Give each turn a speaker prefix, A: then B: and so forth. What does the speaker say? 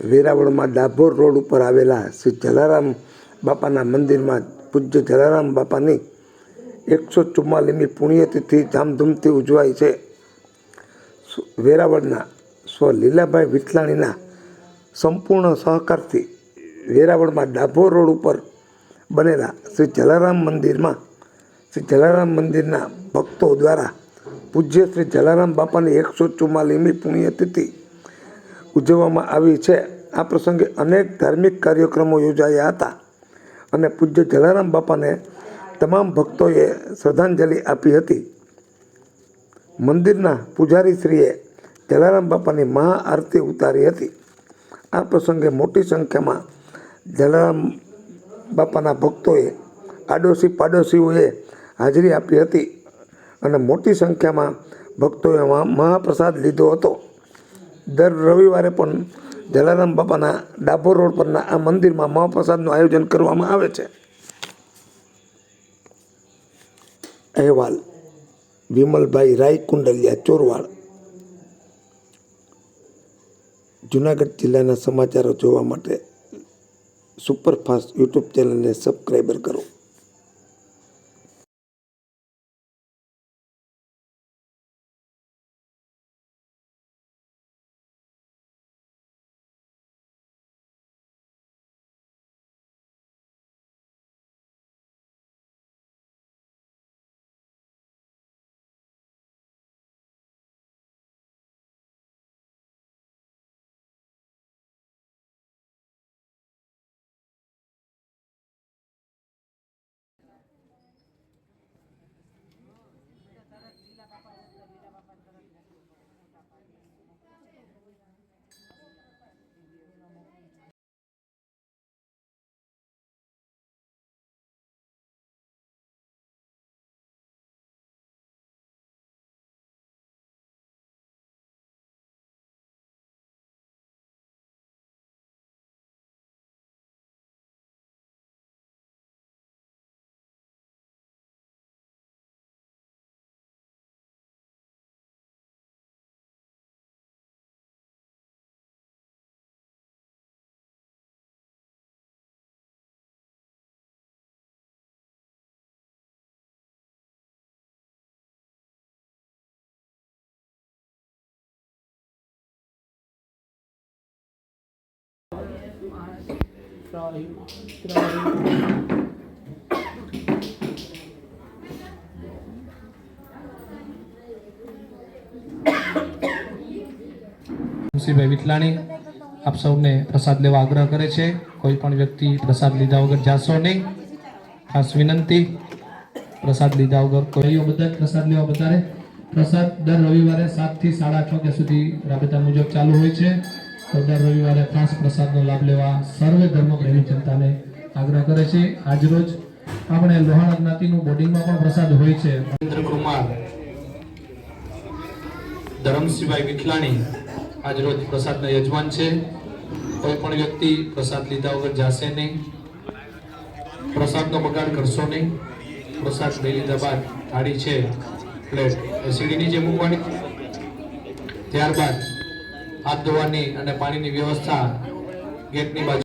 A: વેરાવળમાં ડાભોર road ઉપર આવેલા શ્રી જલારામ બાપાના મંદિરમાં પૂજ્ય જલારામ બાપાની એકસો ચુમ્માલીમી પુણ્યતિથિ ધામધૂમથી ઉજવાય છે. વેરાવળના સ્વ લીલાભાઈ વિઠલાણીના સંપૂર્ણ સહકારથી વેરાવળમાં ડાભોર રોડ ઉપર બનેલા શ્રી જલારામ મંદિરમાં, શ્રી જલારામ મંદિરના ભક્તો દ્વારા પૂજ્ય શ્રી જલારામ બાપાની એકસો ચુમ્માલીમી પુણ્યતિથિ ઉજવવામાં આવી છે. આ પ્રસંગે અનેક ધાર્મિક કાર્યક્રમો યોજાયા હતા અને પૂજ્ય જલારામ બાપાને તમામ ભક્તોએ શ્રદ્ધાંજલિ આપી હતી. મંદિરના પૂજારીશ્રીએ જલારામ બાપાની મહાઆરતી ઉતારી હતી. આ પ્રસંગે મોટી સંખ્યામાં જલારામ બાપાના ભક્તોએ આડોશી પાડોશીઓએ હાજરી આપી હતી અને મોટી સંખ્યામાં ભક્તોએ મહાપ્રસાદ લીધો હતો. દર રવિવારે પણ જલારામ બાપાના ડાભોર રોડ પરના આ મંદિરમાં મહાપ્રસાદનું આયોજન કરવામાં આવે છે. અહેવાલ, વિમલભાઈ રાય કુંડલિયા ચોરવાડ. જુનાગઢ જિલ્લાના સમાચારો જોવા માટે સુપરફાસ્ટ યુટ્યુબ ચેનલને સબસ્ક્રાઈબર કરો.
B: મુનશીભાઈ વિટલાણી, આપ સૌને પ્રસાદ લેવા આગ્રહ કરે છે. કોઈ પણ વ્યક્તિ પ્રસાદ લીધા વગર જાશો નહીં. ખાસ વિનંતી, પ્રસાદ લીધા વગર કોઈ બધા પ્રસાદ લેવા વધારે પ્રસાદ દર રવિવારે સાતથી સાડા આઠ વાગ્યા સુધી રાબેતા મુજબ ચાલુ હોય છે. દર રવિવારે ખાસ પ્રસાદનો લાભ લેવા સર્વે ધર્મ પ્રેમી જનતાને આગ્રહ કરે છે. આજરોજ આપણે લોહાણા જ્ઞાતિનું બોર્ડિંગમાં પણ પ્રસાદ હોય છે. મહેન્દ્ર કુમાર, ધરમસિંહભાઈ વિઠલાણી આજ રોજ પ્રસાદના યજમાન છે. કોઈ પણ વ્યક્તિ પ્રસાદ લીધા વગર જાશે નહીં. પ્રસાદનો બગાડ કરશો નહીં. પ્રસાદ લઈ લીધા બાદ થાળી છે, પ્લેટ એ જે મૂકવાની. ત્યારબાદ હાથ ધોવાની અને પાણીની વ્યવસ્થા ગેટની બાજુ